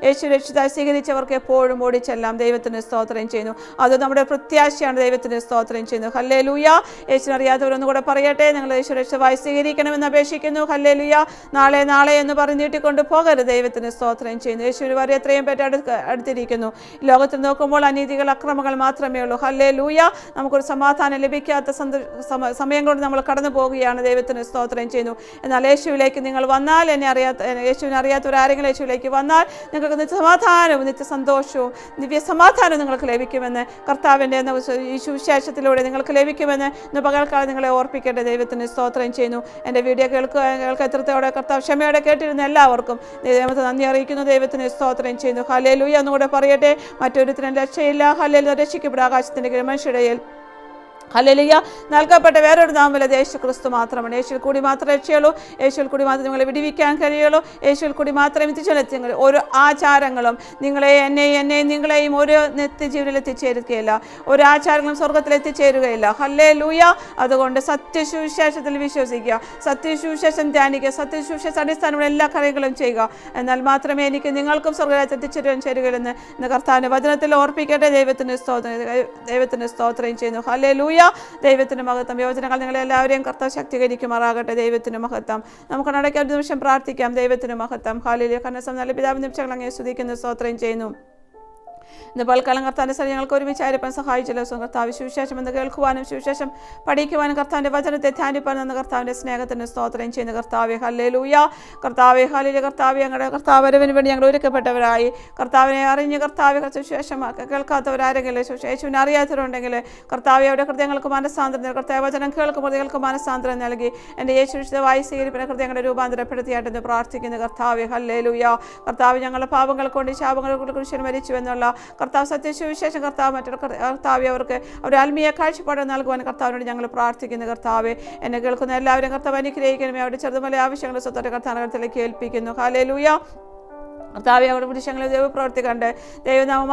യേശു രക്ഷിത സ്വീകരിച്ചവർക്ക് എപ്പോഴും ഓടിച്ചെല്ലാം ദൈവത്തിന് സ്തോത്രം ചെയ്യുന്നു. അത് നമ്മുടെ പ്രത്യാശയാണ് ദൈവത്തിന് സ്തോത്രം ചെയ്യുന്നു. ഹല്ലേ ലൂയ യേശുവിനെ അറിയാത്തവരൊന്നും കൂടെ പറയട്ടെ നിങ്ങൾ യേശു രക്ഷിതായി സ്വീകരിക്കണമെന്ന് അപേക്ഷിക്കുന്നു. ഹല്ലേ ലൂയ നാളെ നാളെ എന്ന് പറഞ്ഞ് നീട്ടിക്കൊണ്ട് പോകരുത് ദൈവത്തിന് സ്തോത്രം ചെയ്യുന്നു. യേശുവിന് വരെ എത്രയും പേര് അടുത്ത് അടുത്തിരിക്കുന്നു. ലോകത്തിൽ നോക്കുമ്പോൾ അനീതികൾ അക്രമങ്ങൾ മാത്രമേ ഉള്ളൂ. ഹല്ലേ ലൂയ നമുക്കൊരു സമാധാനം ലഭിക്കാത്ത സമയം കൊണ്ട് നമ്മൾ കടന്നു പോവുകയാണ് ദൈവത്തിന് സ്തോത്രം ചെയ്യുന്നു. എന്നാൽ യേശുവിലേക്ക് നിങ്ങൾ വന്നാൽ എന്നെ അറിയാത്ത യേശുവിനെ അറിയാത്തവർ ആരെങ്കിലും യേശുവിലേക്ക് വന്നാൽ നിങ്ങൾക്ക് നിത്യ സമാധാനവും നിത്യ സന്തോഷവും ദിവ്യ സമാധാനവും നിങ്ങൾക്ക് ലഭിക്കുമെന്ന് കർത്താവിന്റെ ഈ സുവിശേഷത്തിലൂടെ നിങ്ങൾക്ക് ലഭിക്കുമെന്ന് ഇന്ന് പകൽക്കാലം നിങ്ങളെ ഓർപ്പിക്കേണ്ട ദൈവത്തിന് സ്തോത്രം ചെയ്യുന്നു. എന്റെ വീഡിയോ കേൾക്കുക കേൾക്കുക എത്രത്തോടെ കർത്താവ് ക്ഷമയോടെ കേട്ടിരുന്ന എല്ലാവർക്കും ദൈവത്തെ നന്ദി അറിയിക്കുന്നു. ദൈവത്തിന് സ്തോത്രം ചെയ്യുന്നു. ഹലേ ലൂയ എന്നുകൂടെ പറയട്ടെ. മറ്റൊരുത്തിനും രക്ഷയില്ല. ഹലേലും രക്ഷിക്കപ്പെടും. ആകാശത്തിന്റെ കീഴിൽ മനുഷ്യടയിൽ ഹല്ലേലൂയ. നൽകപ്പെട്ട വേറൊരു നാമല്ല യേശു ക്രിസ്തു മാത്രമാണ്. യേശുവിൽ കൂടി മാത്രമേ രക്ഷയുള്ളൂ. യേശുവിൽ കൂടി മാത്രമേ നിങ്ങളെ വിടിവിക്കാൻ കഴിയുള്ളൂ. യേശുവിൽ കൂടി മാത്രമേ എത്തിച്ചെത്തി ഒരു ഓരോ ആചാരങ്ങളും നിങ്ങളെ എന്നെ എന്നെയും നിങ്ങളെയും ഒരു നിത്യജീവനിൽ എത്തിച്ചേരുകയില്ല. ഒരു ആചാരങ്ങളും സ്വർഗത്തിൽ എത്തിച്ചേരുകയില്ല. ഹല്ലേ ലൂയ അതുകൊണ്ട് സത്യശുവിശേഷത്തിൽ വിശ്വസിക്കുക. സത്യശുവിശേഷം ധ്യാനിക്കുക. സത്യശുവിശേഷ അടിസ്ഥാനമുള്ള എല്ലാ കാര്യങ്ങളും ചെയ്യുക. എന്നാൽ മാത്രമേ എനിക്ക് നിങ്ങൾക്കും സ്വർഗരാജ്യത്തിൽ എത്തിച്ചേരുവാൻ ചേരുകയില്ലെന്ന് കർത്താവിന്റെ വചനത്തിൽ ഓർപ്പിക്കട്ടെ. ദൈവത്തിന് സ്തോത്രം. ദൈവത്തിന് സ്തോത്രം ചെയ്യുന്നു. ഹല്ലേ ലൂയ ദൈവത്തിന് മഹത്വം യോജനകൾ നിങ്ങളെ എല്ലാവരെയും കർത്താവ് ശക്തീകരിക്കുമാറാകട്ടെ. ദൈവത്തിന് മഹത്വം. നമുക്ക് നടക്കാൻ ഒരു നിമിഷം പ്രാർത്ഥിക്കാം. ദൈവത്തിന് മഹത്വം. ഹാലിലെ കന്നസം നല്ല പിതാവ് നിമിഷങ്ങൾ അങ്ങനെ സ്തുതിക്കുന്ന സ്തോത്രം ചെയ്യുന്നു. ഇന്ന് പൽക്കാലം കർത്താന്റെ സ്ഥലം ഞങ്ങൾക്ക് ഒരുമിച്ച് ഒരുമിച്ചായിരിക്കാൻ സഹായിച്ചല്ലോ. കർത്താവ് സുവിശേഷം എന്ന് കേൾക്കുവാനും സുവിശേഷം പഠിക്കുവാനും കർത്താവിന്റെ വചനത്തെ ധ്യാനിപ്പാൻ എന്ന കർത്താവിന്റെ സ്നേഹത്തിന് സ്തോത്രം ചെയ്യുന്ന. കർത്താവെ ഹല്ലേ ലൂയ കർത്താവെ ഹലിലെ കർത്താവ് ഞങ്ങളുടെ കർത്താവരവിന് വേണ്ടി ഞങ്ങൾ ഒരുക്കപ്പെട്ടവരായി. കർത്താവിനെ അറിഞ്ഞ് കർത്താവ് സുവിശേഷം കേൾക്കാത്തവരാരെങ്കിലും സുശേഷുവിനെ അറിയാത്തവരുണ്ടെങ്കിൽ കർത്താവ് അവരുടെ ഹൃദയങ്ങൾക്ക് മനസ്സാന്തരം. കർത്താവ് വചനം കേൾക്കുമ്പോൾ ഹൃദയങ്ങൾക്ക് മനസ്സാന്തരം നൽകി. എന്റെ യേശുവിശുദ്ധമായി സ്വീകരിപ്പിനെ ഹൃദയങ്ങളെ രൂപാന്തരപ്പെടുത്തിയായിട്ടെന്ന് പ്രാർത്ഥിക്കുന്നു. കർത്താവെ ഹല്ലേ ലൂയ കർത്താവ് ഞങ്ങളുടെ പാപങ്ങൾ കൊണ്ട് ശാപങ്ങൾ കൊണ്ട് മരിച്ചു എന്നുള്ള കർത്താവ് സത്യസുവിശേഷം കർത്താവ് മറ്റൊരു കർത്താവ് കർത്താവെ അവർക്ക് അവർ ആത്മീയ കാഴ്ചപ്പാട് നൽകുവാൻ കർത്താവിനോട് ഞങ്ങൾ പ്രാർത്ഥിക്കുന്നു. കർത്താവ് എന്നെ കേൾക്കുന്ന എല്ലാവരും കർത്താവ് അനുഗ്രഹിക്കണമേ. അവരുടെ ചെറുതുമല ആവശ്യങ്ങൾ സ്വത്തോടെ കർത്താനകത്തിലേക്ക് ഏൽപ്പിക്കുന്നു. ഹാലേ ലൂയ കർത്താവെ അവരുടെ പുരുഷങ്ങളെ ദൈവപ്രവർത്തി കണ്ട് ദൈവനാമം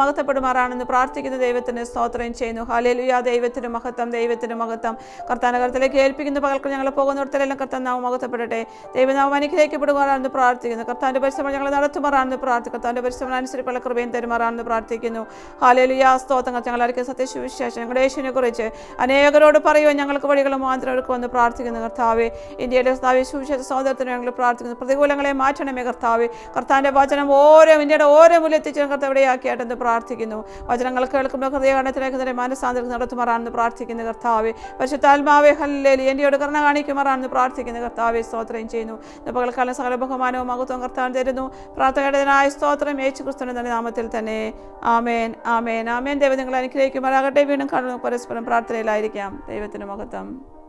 പ്രാർത്ഥിക്കുന്ന ദൈവത്തിന് സ്തോത്രം ചെയ്യുന്നു. ഹാലേലുയ ദൈവത്തിന് മഹത്വം ദൈവത്തിന് മഹത്വം. കർത്താനകരത്തിലേക്ക് ഏൽപ്പിക്കുന്ന പകൽക്ക് ഞങ്ങൾ പോകുന്നിടത്തിലെല്ലാം കർത്താൻ നാമം മഹത്വപ്പെടട്ടെ. ദൈവനാമം അനുഗ്രഹിക്കപ്പെടുമാറാണെന്ന് പ്രാർത്ഥിക്കുന്നു. കർത്താന്റെ പരിശ്രമം ഞങ്ങൾ നടത്തുമാറാണെന്ന് പ്രാർത്ഥിക്കും കർത്താന്റെ പരിശ്രമം അനുസരിച്ചുള്ള കൃപയും തരുമാറാണെന്ന് പ്രാർത്ഥിക്കുന്നു. ഹാലേലുയ സ്തോത്രങ്ങൾ ഞങ്ങൾ ആയിരിക്കും സത്യശുവിശേഷം ഞങ്ങളുടെ യേശുവിനെ കുറിച്ച് അനേകരോട് പറയുവാൻ ഞങ്ങൾക്ക് വഴികൾ മാത്രം എടുക്കുമെന്ന് പ്രാർത്ഥിക്കുന്നു. കർത്താവെ ഇന്ത്യയിലെ കർത്താവെ സുവിശേഷ സഹോദരത്തിന് ഞങ്ങൾ പ്രാർത്ഥിക്കുന്നു. പ്രതികൂലങ്ങളെ മാറ്റണമേ കർത്താവെ. കർത്താന്റെ വചനം ഓരോ ഇന്ത്യയുടെ ഓരോ മൂല്യത്തിച്ചും കർത്താവ് ഇവിടെയാക്കിയായിട്ടെന്ന് പ്രാർത്ഥിക്കുന്നു. വചനങ്ങൾ കേൾക്കുമ്പോൾ ഹൃദയകണ്ഠത്തിലേക്ക് തന്നെ മാനസാന്തരം നടത്തുമാറാണെന്ന് പ്രാർത്ഥിക്കുന്നു കർത്താവെ. പരിശുദ്ധാത്മാവെ ഹല്ലേലി എന്റെയോട് കരുണ കാണിക്കുമാറാണെന്ന് പ്രാർത്ഥിക്കുന്നു കർത്താവെ. സ്തോത്രം ചെയ്യുന്നു. പകൽക്കാലം സകല ബഹുമാനവും മഹത്വം കർത്താൻ തരുന്നു. പ്രാർത്ഥനയുടേതിനായ സ്തോത്രം യേശു ക്രിസ്തുവിന്റെ നാമത്തിൽ തന്നെ. ആമേൻ ആമേൻ ആമേൻ. ദൈവം നിങ്ങൾ അനുഗ്രഹിക്കുമാറാകട്ടെ. വീണ്ടും കാണുന്നു. പരസ്പരം പ്രാർത്ഥനയിലായിരിക്കാം. ദൈവത്തിന് മഹത്വം.